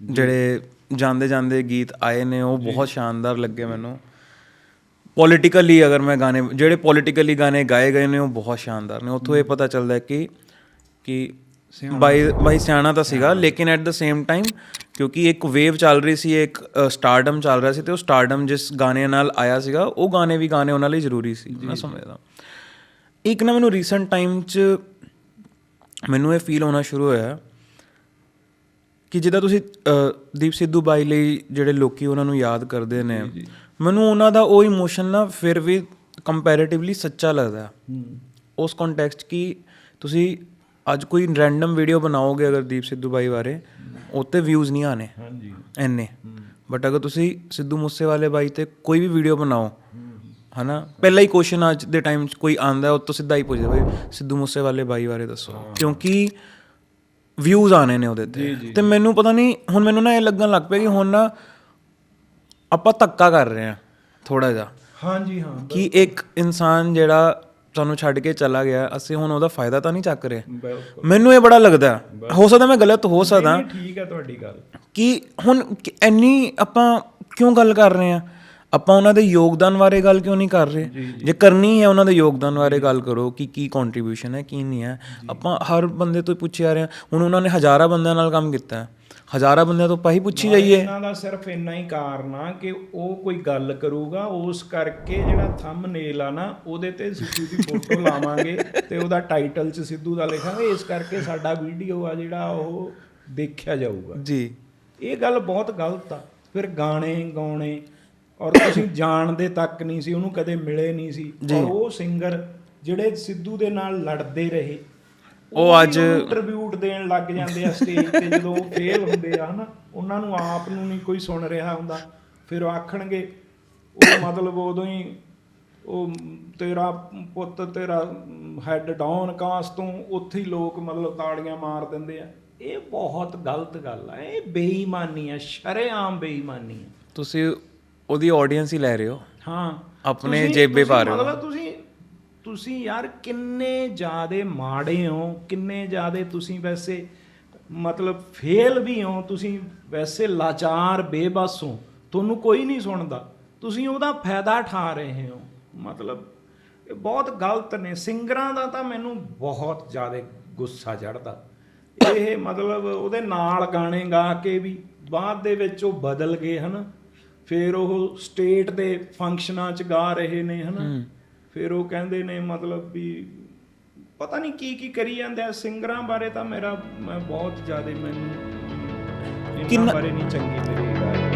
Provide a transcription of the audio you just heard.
ਜਿਹੜੇ ਜਾਂਦੇ ਜਾਂਦੇ ਗੀਤ ਆਏ ਨੇ ਉਹ ਬਹੁਤ ਸ਼ਾਨਦਾਰ ਲੱਗੇ ਮੈਨੂੰ। ਪੋਲੀਟੀਕਲੀ ਅਗਰ ਮੈਂ ਗਾਣੇ ਜਿਹੜੇ ਪੋਲੀਟੀਕਲੀ ਗਾਣੇ ਗਾਏ ਗਏ ਨੇ ਉਹ ਬਹੁਤ ਸ਼ਾਨਦਾਰ ਨੇ। ਉੱਥੋਂ ਇਹ ਪਤਾ ਚੱਲਦਾ ਕਿ ਕਿ ਬਾਈ ਬਾਈ ਸਿਆਣਾ ਤਾਂ ਸੀਗਾ ਲੇਕਿਨ ਐਟ ਦ ਸੇਮ ਟਾਈਮ ਕਿਉਂਕਿ ਇੱਕ ਵੇਵ ਚੱਲ ਰਹੀ ਸੀ ਇੱਕ ਸਟਾਰਡਮ ਚੱਲ ਰਿਹਾ ਸੀ ਤੇ ਉਹ ਸਟਾਰਡਮ ਜਿਸ ਗਾਣੇ ਨਾਲ ਆਇਆ ਸੀਗਾ ਉਹ ਗਾਣੇ ਵੀ ਗਾਣੇ ਉਹਨਾਂ ਲਈ ਜ਼ਰੂਰੀ ਸੀ ਮੈਂ ਸਮਝਦਾ ਇੱਕ ਨਾ ਮੈਨੂੰ ਰੀਸੈਂਟ ਟਾਈਮ 'ਚ ਮੈਨੂੰ ਇਹ ਫੀਲ ਹੋਣਾ ਸ਼ੁਰੂ ਹੋਇਆ ਕਿ ਜਿੱਦਾਂ ਤੁਸੀਂ ਦੀਪ ਸਿੱਧੂ ਬਾਈ ਲਈ ਜਿਹੜੇ ਲੋਕੀ ਉਹਨਾਂ ਨੂੰ ਯਾਦ ਕਰਦੇ ਨੇ ਮੈਨੂੰ ਉਹਨਾਂ ਦਾ ਉਹ ਇਮੋਸ਼ਨ ਨਾ ਫਿਰ ਵੀ ਕੰਪੈਰੀਟਿਵਲੀ ਸੱਚਾ ਲੱਗਦਾ। ਉਸ ਕੰਟੈਕਸਟ ਕਿ ਤੁਸੀਂ ਅੱਜ ਕੋਈ ਰੈਂਡਮ ਵੀਡੀਓ ਬਣਾਓਗੇ ਅਗਰ ਦੀਪ ਸਿੱਧੂ ਬਾਈ ਬਾਰੇ ਉੱਤੇ ਵਿਊਜ਼ ਨਹੀਂ ਆਣੇ ਹਾਂਜੀ। ਐਨੇ ਬਟ ਅਗਰ ਤੁਸੀਂ ਸਿੱਧੂ ਮੂਸੇਵਾਲੇ ਬਾਈ ਤੇ ਕੋਈ ਵੀ ਵੀਡੀਓ ਬਣਾਓ ਹਨਾ? ਪਹਿਲਾ ਹੀ ਕੁਐਸਚਨ ਅੱਜ ਦੇ ਟਾਈਮ 'ਚ ਕੋਈ ਆਂਦਾ ਉਹ ਤੋਂ ਸਿੱਧਾ ਹੀ ਪੁੱਛਦਾ ਬਈ ਸਿੱਧੂ ਮੂਸੇਵਾਲੇ ਬਾਈ ਬਾਰੇ ਦੱਸੋ। ਕਿਉਂਕਿ ਵਿਊਜ਼ ਆਣੇ ਨੇ ਉਹਦੇ ਤੇ। ਤੇ ਮੈਨੂੰ ਪਤਾ ਨਹੀਂ ਹੁਣ ਮੈਨੂੰ ਨਾ ਇਹ ਲੱਗਣ ਲੱਗ ਪਿਆ ਕਿ ਹੁਣ ਨਾ ਆਪਾਂ ਧੱਕਾ ਕਰ ਰਹੇ ਹਾਂ ਥੋੜਾ ਜਿਹਾ। ਹਾਂਜੀ ਹਾਂ ਕਿ ਇੱਕ ਇਨਸਾਨ ਜਿਹੜਾ ਤੁਹਾਨੂੰ ਛੱਡ ਕੇ ਚਲਾ ਗਿਆ ਅਸੀਂ ਹੁਣ ਉਹਦਾ ਫਾਇਦਾ ਤਾਂ ਨਹੀਂ ਚੱਕ ਰਹੇ। ਮੈਨੂੰ ਇਹ ਬੜਾ ਲੱਗਦਾ ਹੈ। ਸਕਦਾ ਮੈਂ ਗਲਤ ਹੋ ਸਕਦਾ। ਠੀਕ ਹੈ ਤੁਹਾਡੀ ਗੱਲ। ਕਿ ਹੁਣ ਇੰਨੀ ਆਪਾਂ ਕਿਉਂ ਗੱਲ ਕਰ ਰਹੇ ਆ ਆਪਾਂ ਉਹਨਾਂ ਦੇ ਯੋਗਦਾਨ ਬਾਰੇ ਗੱਲ ਕਿਉਂ ਨਹੀਂ ਕਰ ਰਹੇ? ਜੇ ਕਰਨੀ ਹੈ ਉਹਨਾਂ ਦੇ ਯੋਗਦਾਨ ਬਾਰੇ ਗੱਲ ਕਰੋ ਕਿ ਕੀ ਕੰਟਰੀਬਿਊਸ਼ਨ ਹੈ ਕੀ ਨਹੀਂ ਹੈ। ਆਪਾਂ ਹਰ ਬੰਦੇ ਤੋਂ ਹੀ ਪੁੱਛੀ ਜਾ ਰਹੇ ਹੁਣ ਉਹਨਾਂ ਨੇ ਹਜ਼ਾਰਾਂ ਬੰਦਿਆਂ ਨਾਲ ਕੰਮ ਕੀਤਾ। ਹੈ ਹਜ਼ਾਰਾਂ ਬੰਦਿਆਂ ਤੋਂ ਆਪਾਂ ਹੀ ਪੁੱਛੀ ਜਾਈਏ। ਇਹਨਾਂ ਦਾ ਸਿਰਫ ਇੰਨਾ ਹੀ ਕਾਰਨ ਆ ਕਿ ਉਹ ਕੋਈ ਗੱਲ ਕਰੂਗਾ ਉਸ ਕਰਕੇ ਜਿਹੜਾ ਥੰਬਨੇਲ ਆ ਨਾ ਉਹਦੇ ਤੇ ਸਿੱਧੂ ਦੀ ਫੋਟੋ ਲਾਵਾਂਗੇ ਤੇ ਉਹਦਾ ਟਾਈਟਲ 'ਚ ਸਿੱਧੂ ਦਾ ਲਿਖਾਂਗੇ। ਇਸ ਕਰਕੇ ਸਾਡਾ ਵੀਡੀਓ ਆ ਜਿਹੜਾ ਉਹ ਦੇਖਿਆ ਜਾਊਗਾ। ਜੀ। ਇਹ ਗੱਲ ਬਹੁਤ ਗਲਤ ਆ। ਫਿਰ ਗਾਣੇ ਗਾਉਣੇ ਔਰ ਤੁਸੀਂ ਜਾਣਦੇ ਤੱਕ ਨਹੀਂ ਸੀ ਉਹਨੂੰ ਕਦੇ ਮਿਲੇ ਨਹੀਂ ਸੀ। ਔਰ ਉਹ ਸਿੰਗਰ ਜਿਹੜੇ ਸਿੱਧੂ ਦੇ ਨਾਲ ਲੜਦੇ ਰਹੇ ਉਹ ਅੱਜ- ਟ੍ਰਿਬਿਊਟ ਦੇਣ ਲੱਗ ਜਾਂਦੇ ਆ ਸਟੇਜ ਤੇ ਜਦੋਂ ਫੇਲ ਹੁੰਦੇ ਆ ਹਨਾ ਉਹਨਾਂ ਨੂੰ ਆਪ ਨੂੰ ਨਹੀਂ ਕੋਈ ਸੁਣ ਰਿਹਾ ਹੁੰਦਾ। ਫਿਰ ਉਹ ਆਖਣਗੇ ਉਹ ਮਤਲਬ ਉਦੋਂ ਹੀ ਉਹ ਤੇਰਾ ਪੁੱਤ ਤੇਰਾ ਹੈਡ ਡਾਊਨ ਕਾਸ ਤੋਂ ਉੱਥੇ ਹੀ ਲੋਕ ਮਤਲਬ ਤਾੜੀਆਂ ਮਾਰ ਦਿੰਦੇ ਆ। ਇਹ ਬਹੁਤ ਗਲਤ ਗੱਲ ਆ ਇਹ ਬੇਈਮਾਨੀ ਆ ਸ਼ਰੇਆਮ ਬੇਈਮਾਨੀ ਆ। ਤੁਸੀਂ ਉਹਦੀ ਆਡੀਅנס ਹੀ ਲੈ ਰਹੇ ਹੋ? ਹਾਂ। ਆਪਣੇ ਤੁਸੀਂ- ਜੇਬੇ ਤੁਸੀਂ ਪਾ ਰਹੇ ਹੋ। ਮਤਲਬ ਤੁਸੀਂ ਤੁਸੀਂ ਯਾਰ ਕਿੰਨੇ ਜ਼ਿਆਦੇ ਮਾੜੇ ਹੋ ਕਿੰਨੇ ਜ਼ਿਆਦੇ ਤੁਸੀਂ ਵੈਸੇ ਮਤਲਬ ਫੇਲ ਵੀ ਹੋ ਤੁਸੀਂ ਵੈਸੇ ਲਾਚਾਰ ਬੇਬਸ ਹੋ। ਤੁਹਾਨੂੰ ਕੋਈ ਨਹੀਂ ਸੁਣਦਾ। ਤੁਸੀਂ ਉਹਦਾ ਫਾਇਦਾ ਠਾ ਰਹੇ ਹੋ। ਮਤਲਬ ਇਹ ਬਹੁਤ ਗਲਤ ਨੇ। ਸਿੰਗਰਾਂ ਦਾ ਤਾਂ ਮੈਨੂੰ ਬਹੁਤ ਜ਼ਿਆਦਾ ਗੁੱਸਾ ਚੜਦਾ ਇਹ ਮਤਲਬ ਉਹਦੇ ਨਾਲ ਗਾਣੇ ਗਾ ਕੇ ਵੀ ਬਾਅਦ ਦੇ ਵਿੱਚ ਉਹ ਬਦਲ ਗਏ ਹਨ? ਫਿਰ ਉਹ ਸਟੇਟ ਦੇ ਫੰਕਸ਼ਨਾਂ 'ਚ ਗਾ ਰਹੇ ਨੇ ਹਨਾ? ਫਿਰ ਉਹ ਕਹਿੰਦੇ ਨੇ ਮਤਲਬ ਵੀ ਪਤਾ ਨਹੀਂ ਕੀ ਕੀ ਕਰੀ ਜਾਂਦੇ ਆ। ਸਿੰਗਰਾਂ ਬਾਰੇ ਤਾਂ ਮੇਰਾ ਮੈਂ ਬਹੁਤ ਜ਼ਿਆਦਾ ਮੈਨੂੰ ਇਹਨਾਂ ਕਿੰਨਾ- ਬਾਰੇ ਨਹੀਂ ਚੰਗੀ ਮੇਰੀ